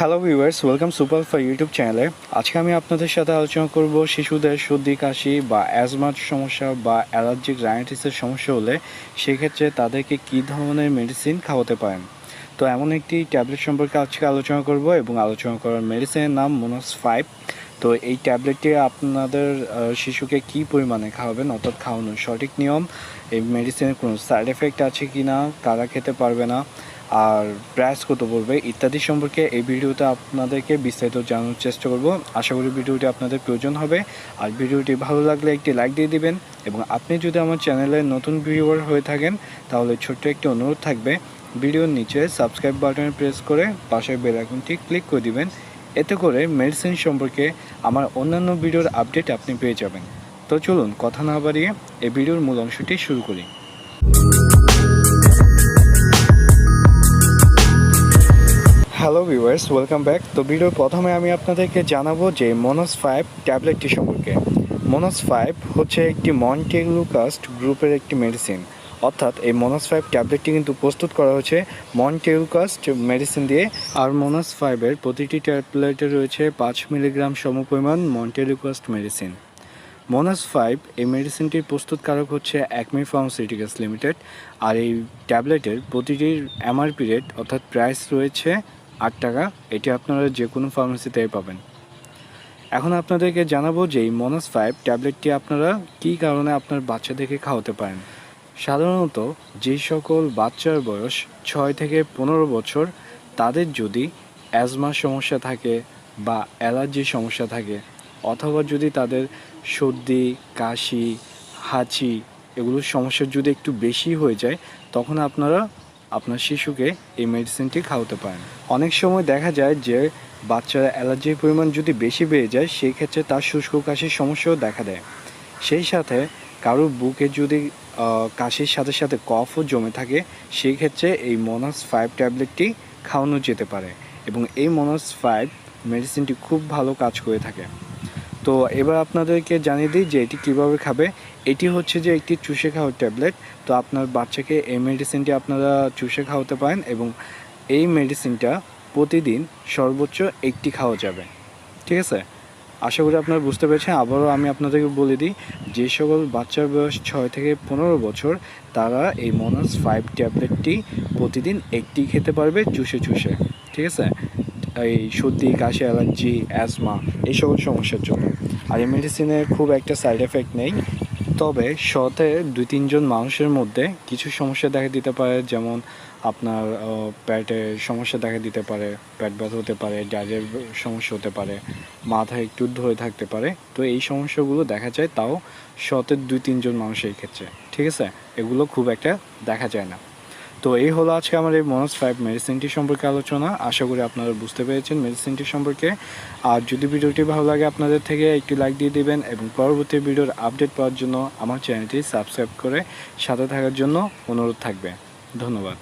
Hello viewers welcome super for YouTube চ্যানেলে আজকে আমি আপনাদের সাথে আলোচনা করব শিশুদের সর্দি, কাশি বা অ্যাজমার সমস্যা বা অ্যালার্জিক রাইনাইটিসের সমস্যা হলে সেক্ষেত্রে তাদেরকে কী ধরনের মেডিসিন খাওয়াতে পারেন? তো এমন একটি ট্যাবলেট সম্পর্কে আজকে আলোচনা করব এবং আলোচনা করার মেডিসিনের নাম মোনাস ফাইভ তো এই ট্যাবলেটটি আপনাদের শিশুকে কী পরিমাণে খাওয়াবেন, অর্থাৎ খাওয়ানোর সঠিক নিয়ম, এই মেডিসিনের কোনো সাইড এফেক্ট আছে কি না কারা খেতে পারবে না আর প্রাইস কত পড়বে ইত্যাদি সম্পর্কে এই ভিডিওতে আপনাদেরকে বিস্তারিত জানানোর চেষ্টা করব। আশা করি ভিডিওটি আপনাদের প্রয়োজন হবে। আর ভিডিওটি ভালো লাগলে একটি লাইক দিয়ে দিবেন এবং আপনি যদি আমার চ্যানেলে নতুন ভিউয়ার হয়ে থাকেন, তাহলে ছোট্ট একটি অনুরোধ থাকবে। ভিডিওর নিচে সাবস্ক্রাইব বাটনে প্রেস করে পাশের বেল আইকনটি ক্লিক করে দিবেন। এতে করে মেডিসিন সম্পর্কে আমার অন্যান্য ভিডিওর আপডেট আপনি পেয়ে যাবেন। তো চলুন কথা না বাড়িয়ে এই ভিডিওর মূল অংশটি শুরু করি। হ্যালো ভিউয়ার্স ওয়েলকাম ব্যাক তো ভিডিওর প্রথমে আমি আপনাদেরকে জানাব যে মনোস ফাইভ ট্যাবলেটটি সম্পর্কে। মনোস ফাইভ হচ্ছে একটি মন্টেলুকাস্ট গ্রুপের একটি মেডিসিন অর্থাৎ এই মনোস ফাইভ ট্যাবলেটটি কিন্তু প্রস্তুত করা হয়েছে মন্টেলুকাস্ট মেডিসিন দিয়ে। আর মনোস ফাইভের প্রতিটি ট্যাবলেটে রয়েছে পাঁচ মিলিগ্রাম সমপরিমাণ মন্টেলুকাস্ট মেডিসিন মোনাস ফাইভ এই মেডিসিনটির প্রস্তুতকারক হচ্ছে অ্যাকমি ফার্মাসিউটিক্যালস লিমিটেড আর এই ট্যাবলেটের প্রতিটির এমআরপি রেট অর্থাৎ প্রাইস রয়েছে আট টাকা, এটি আপনারা যে কোনো ফার্মেসিতে পাবেন। এখন আপনাদেরকে জানাব যে এই মোনাস ফাইভ ট্যাবলেটটি আপনারা কী কারণে আপনার বাচ্চাদেরকে খাওয়াতে পারেন। সাধারণত যে সকল বাচ্চার বয়স ছয় থেকে পনেরো বছর, তাদের যদি অ্যাজমার সমস্যা থাকে বা অ্যালার্জির সমস্যা থাকে, অথবা যদি তাদের সর্দি, কাশি, হাঁচি এগুলোর সমস্যা যদি একটু বেশি হয়ে যায়, তখন আপনারা আপনার শিশুকে এই মেডিসিনটি খাওয়াতে পারেন। অনেক সময় দেখা যায় যে বাচ্চার অ্যালার্জির পরিমাণ যদি বেশি বেড়ে যায়, সেই ক্ষেত্রে তার শুষ্ক কাশির সমস্যাও দেখা দেয়। সেই সাথে কারোর বুকে যদি কাশির সাথে সাথে কফও জমে থাকে, সেই ক্ষেত্রে এই মোনাস ফাইভ ট্যাবলেটটি খাওয়ানো যেতে পারে। এবং এই মোনাস ফাইভ মেডিসিনটি খুব ভালো কাজ করে থাকে। তো এবার আপনাদেরকে জানিয়ে দিই যে এটি কীভাবে খাবে। এটি হচ্ছে যে একটি চুষে খাওয়ার ট্যাবলেট। তো আপনার বাচ্চাকে এই মেডিসিনটি আপনারা চুষে খাওয়াতে পারেন এবং এই মেডিসিনটা প্রতিদিন সর্বোচ্চ একটি খাওয়া যাবে। ঠিক আছে? আশা করি আপনারা বুঝতে পেরেছেন। আবারও আমি আপনাদেরকে বলে দিই, যে সকল বাচ্চার বয়স ছয় থেকে পনেরো বছর, তারা এই মোনাস ফাইভ ট্যাবলেটটি প্রতিদিন একটি খেতে পারবে চুষে চুষে। ঠিক আছে? এই সর্দি, কাশি, অ্যালার্জি, অ্যাজমা, এই সকল সমস্যার জন্য। আর এই মেডিসিনের খুব একটা সাইড এফেক্ট নেই। তবে শতে দুই, তিনজন মানুষের মধ্যে কিছু সমস্যা দেখা দিতে পারে, যেমন আপনার পেটের সমস্যা দেখা দিতে পারে, পেট ব্যথা হতে পারে ডায়রিয়ার সমস্যা হতে পারে, মাথা একটু ধরে থাকতে পারে। তো এই সমস্যাগুলো দেখা যায় তাও শতের দুই, তিনজন মানুষের ক্ষেত্রে। ঠিক আছে? এগুলো খুব একটা দেখা যায় না। তো এই হলো আজকে আমার এই মনোজ ফাইভ মেডিসিনটি সম্পর্কে আলোচনা। আশা করি আপনারা বুঝতে পেরেছেন মেডিসিনটি সম্পর্কে। আর যদি ভিডিওটি ভালো লাগে আপনাদের থেকে একটি লাইক দিয়ে দিবেন এবং পরবর্তী ভিডিওর আপডেট পাওয়ার জন্য আমার চ্যানেলটি সাবস্ক্রাইব করে সাথে থাকার জন্য অনুরোধ থাকবে। ধন্যবাদ।